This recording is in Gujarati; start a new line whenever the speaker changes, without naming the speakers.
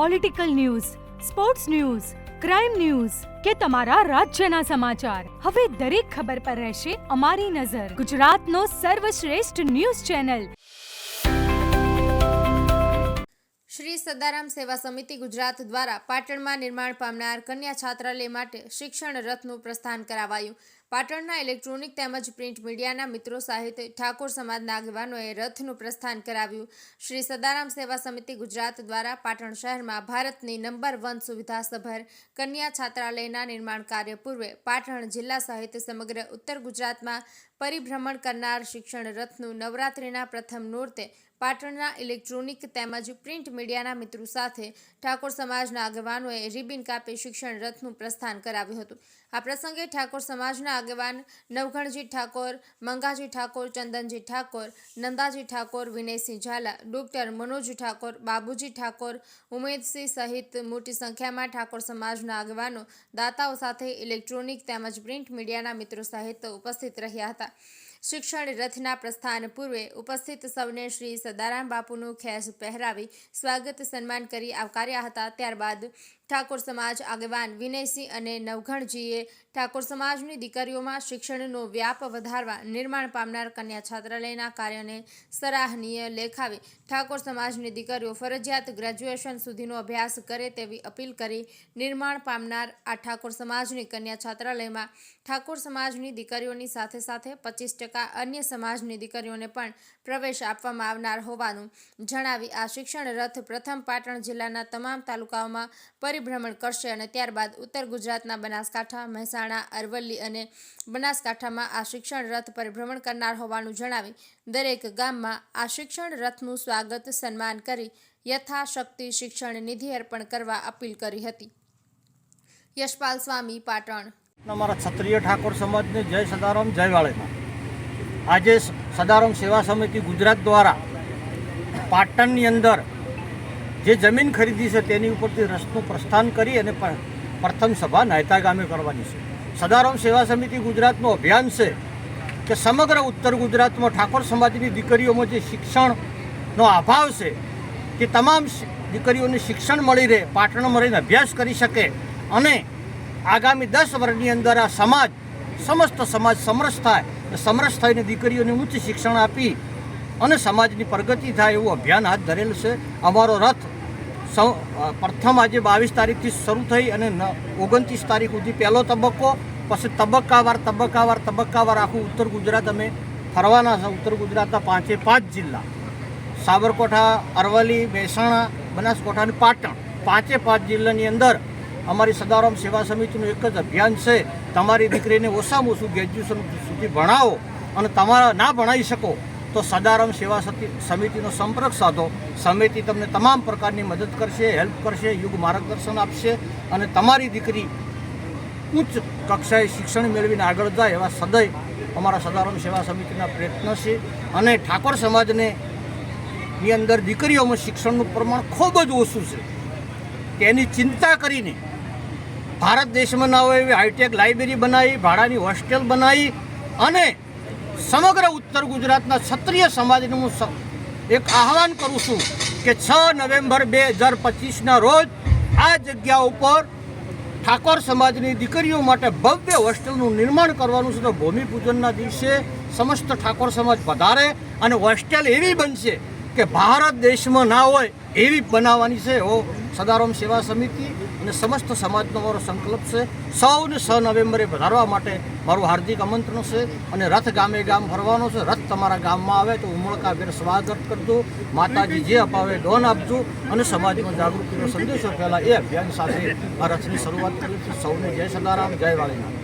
Political news sports news crime news કે તમારા રાજ્યના સમાચાર. હવે દરેક ખબર પર રહેશે અમારી નજર. ગુજરાતનો સર્વશ્રેષ્ઠ ન્યૂઝ ચેનલ.
શ્રી સદારામ સેવા સમિતિ ગુજરાત દ્વારા પાટણમાં નિર્માણ પામનાર કન્યા છાત્રાલય માટે શિક્ષણ રથનું પ્રસ્થાન કરાવાયું. પાટણના ઇલેક્ટ્રોનિક તેમજ પ્રિન્ટ મીડિયાના મિત્રો સહિત ઠાકોર સમાજના આગેવાનોએ રથનું પ્રસ્થાન કરાવ્યું. શ્રી સદારામ સેવા સમિતિ ગુજરાત દ્વારા પાટણ શહેરમાં ભારતની નંબર વન સુવિધાસભર કન્યા છાત્રાલયના નિર્માણ કાર્ય પૂર્વે પાટણ જિલ્લા સહિત સમગ્ર ઉત્તર ગુજરાતમાં પરિભ્રમણ કરનાર શિક્ષણ રથનું નવરાત્રિના પ્રથમ નોરતે પાટણના ઇલેક્ટ્રોનિક તેમજ પ્રિન્ટ મીડિયાના મિત્રો સાથે ઠાકોર સમાજના આગેવાનોએ રિબિન કાપી શિક્ષણ રથનું પ્રસ્થાન કરાવ્યું હતું. આ પ્રસંગે ઠાકોર સમાજના આગેવાન નવઘણજી ઠાકોર, મંગાજી ઠાકોર, ચંદનજી ઠાકોર, નંદાજી ઠાકોર, વિનયસિંહ ઝાલા, ડોક્ટર મનોજ ઠાકોર, બાબુજી ઠાકોર, ઉમેદસિંહ સહિત મોટી સંખ્યામાં ઠાકોર સમાજના આગેવાનો, દાતાઓ સાથે ઇલેક્ટ્રોનિક તેમજ પ્રિન્ટ મીડિયાના મિત્રો સહિત ઉપસ્થિત રહ્યા હતા. શિક્ષણ રથના પ્રસ્થાન પૂર્વે ઉપસ્થિત સૌને શ્રી સદારામ બાપુનું ખેસ પહેરાવી સ્વાગત સન્માન કરી આવકાર્યા હતા. ત્યારબાદ ઠાકોર સમાજ આગેવાન વિનયસિંહ અને નવઘણજીએ ઠાકોર સમાજની દીકરીઓમાં શિક્ષણનો વ્યાપ વધારવા નિર્માણ પામનાર કન્યા છાત્રાલયના કાર્યને સરાહનીય લેખાવી ઠાકોર સમાજની દીકરીઓ ફરજિયાત ગ્રેજ્યુએશન સુધીનો અભ્યાસ કરે તેવી અપીલ કરી નિર્માણ પામનાર આ ઠાકોર સમાજની કન્યા છાત્રાલયમાં ઠાકોર સમાજની દીકરીઓની સાથે સાથે પચીસ ટકા અન્ય સમાજની દીકરીઓને પણ પ્રવેશ આપવામાં આવનાર હોવાનું જણાવી આ શિક્ષણ રથ પ્રથમ પાટણ જિલ્લાના તમામ તાલુકાઓમાં પરિભ્રમણ કરશે અને ત્યારબાદ ઉત્તર ગુજરાતના બનાસકાંઠા, મહેસાણા, અરવલ્લી અને બનાસકાંઠામાં આ શિક્ષણ રથ પરિભ્રમણ કરનાર હોવાનું જણાવી દરેક ગામમાં આ શિક્ષણ રથનું સ્વાગત સન્માન કરી યથાશક્તિ શિક્ષણ નિધિ અર્પણ કરવા અપીલ કરી હતી. યશપાલ સ્વામી પાટણ.
અમારા ક્ષત્રિય ઠાકોર સમાજને જય સદારામ, જય વાળેમાં આજે સદારામ સેવા સમિતિ ગુજરાત દ્વારા પાટણની અંદર જે જમીન ખરીદી છે તેની ઉપરથી રસનું પ્રસ્થાન કરી અને પ્રથમ સભા નાયતા ગામે કરવાની છે. સદારામ સેવા સમિતિ ગુજરાતનું અભિયાન છે કે સમગ્ર ઉત્તર ગુજરાતમાં ઠાકોર સમાજની દીકરીઓમાં જે શિક્ષણનો અભાવ છે તે તમામ દીકરીઓને શિક્ષણ મળી રહે, પાટણમાં રહીને અભ્યાસ કરી શકે અને આગામી દસ વર્ષની અંદર આ સમાજ, સમસ્ત સમાજ સમરસ થાય, સમરસ થઈને દીકરીઓને ઉચ્ચ શિક્ષણ આપી અને સમાજની પ્રગતિ થાય એવું અભિયાન હાથ ધરેલું છે. અમારો રથ સૌ પ્રથમ આજે બાવીસ તારીખથી શરૂ થઈ અને ઓગણત્રીસ તારીખ સુધી પહેલો તબક્કો, પછી તબક્કાવાર તબક્કાવાર તબક્કાવાર આખું ઉત્તર ગુજરાત અમે ફરવાના છે. ઉત્તર ગુજરાતના પાંચે પાંચ જિલ્લા. સાબરકોઠા, અરવલ્લી, મહેસાણા, બનાસકાંઠા અને પાટણ પાંચે પાંચ જિલ્લાની અંદર અમારી સદારામ સેવા સમિતિનું એક જ અભિયાન છે. તમારી દીકરીને ઓછામાં ઓછું ગ્રેજ્યુએશન સુધી ભણાવો અને તમારા, ના ભણાવી શકો તો સદારામ સેવા સમિતિનો સંપર્ક સાધો. સમિતિ તમને તમામ પ્રકારની મદદ કરશે, હેલ્પ કરશે યુગ માર્ગદર્શન આપશે અને તમારી દીકરી ઉચ્ચ કક્ષાએ શિક્ષણ મેળવીને આગળ જાય એવા સદય અમારા સદારામ સેવા સમિતિના પ્રયત્ન છે. અને ઠાકોર સમાજને ની અંદર દીકરીઓમાં શિક્ષણનું પ્રમાણ ખૂબ જ ઓછું છે. તેની ચિંતા કરીને ભારત દેશમાં ના હોય એવી હાઈટેક લાઇબ્રેરી બનાવી, ભાડાની હોસ્ટેલ બનાવી અને સમગ્ર ઉત્તર ગુજરાતના ક્ષત્રિય સમાજને હું એક આહવાન કરું છું કે છ નવેમ્બર બે હજાર પચીસના રોજ આ જગ્યા ઉપર ઠાકોર સમાજની દીકરીઓ માટે ભવ્ય હોસ્ટેલનું નિર્માણ કરવાનું છે. તો ભૂમિપૂજનના દિવસે સમસ્ત ઠાકોર સમાજ વધારે અને હોસ્ટેલ એવી બનશે કે ભારત દેશમાં ના હોય એવી બનાવવાની છે. એવો સદારામ સેવા સમિતિ અને સમસ્ત સમાજનો મારો સંકલ્પ છે. સૌને છ નવેમ્બરે વધારવા માટે મારું હાર્દિક આમંત્રણ છે અને રથ ગામે ગામ ફરવાનો છે. રથ તમારા ગામમાં આવે તો ઉમળકાભેર સ્વાગત કરજો. માતાજી જે અપાવે ડોન આપજો અને સમાજમાં જાગૃતિનો સંદેશો ફેલાય એ અભિયાન સાથે આ રથની શરૂઆત કરી છે સૌને જય સદારામ, જય વાળીનાથ.